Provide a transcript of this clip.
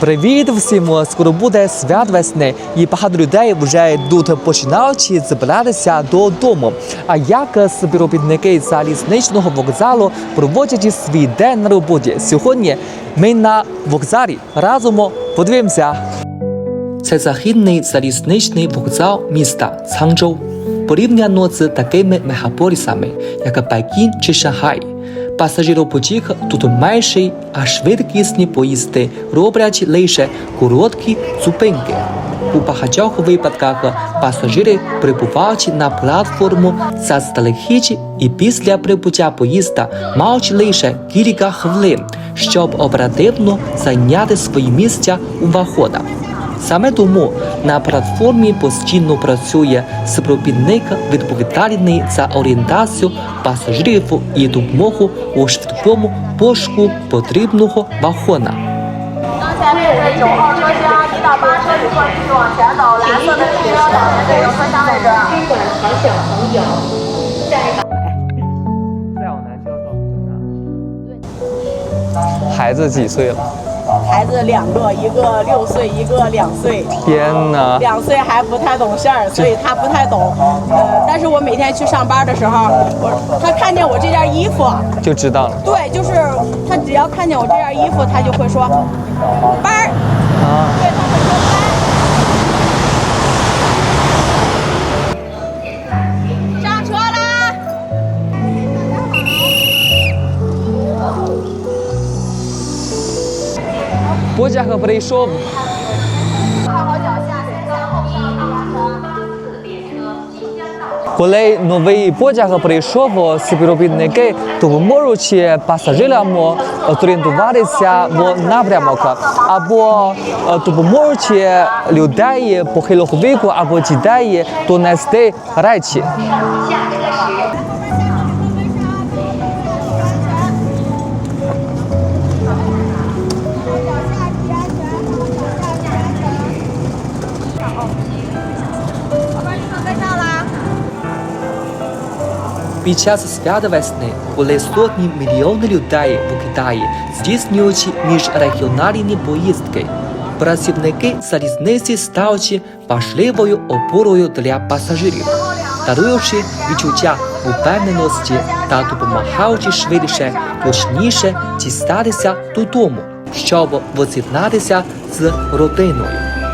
Привіт всім! Скоро буде свят весни, і багато людей вже йдуть починаючи збиратися додому. А як співробітники залізничного вокзалу проводять свій день на роботі? Сьогодні ми на вокзалі разом подивимося. Це західний залізничний вокзал міста Цанчжоу. Порівняно з такими мегаполісами, як Пекін чи Шанхай. Пасажиропотік тут менший, а швидкісні поїзди роблять лише короткі зупинки. У багатьох випадках пасажири прибувають на платформу заздалегідь і після прибуття поїзда мають лише кілька хвилин, щоб оперативно зайняти свої місця у вагонах. Саме тому на платформі постійно працює співробітник відповідальний за орієнтацію пасажирів і допомогу у швидкому пошуку потрібного вагона. 刚下列是九号车厢，一到八车请继续往前走，蓝色的汽车两名内容车厢位置。宾馆和小朋友在孩子几岁了？ 孩子两个，一个六岁，一个两岁。天哪！两岁还不太懂事儿，所以他不太懂。呃，但是我每天去上班的时候，我他看见我这件衣服，就知道了对，就是他只要看见我这件衣服，他就会说班儿，啊。потяга прийшов. Коли новий потяг прийшов, співробітники допоможуть пасажирам орієнтуватися в напрямок або допоможуть людей похилого віку або дітей донести речі. Під час свят весни, коли сотні мільйонів людей в Китаї здійснюють міжрегіональні поїздки, працівники залізниці стають важливою опорою для пасажирів, даруючи відчуття упевненості та допомагаючи швидше, точніше дістатися додому, щоб воз'єднатися з родиною.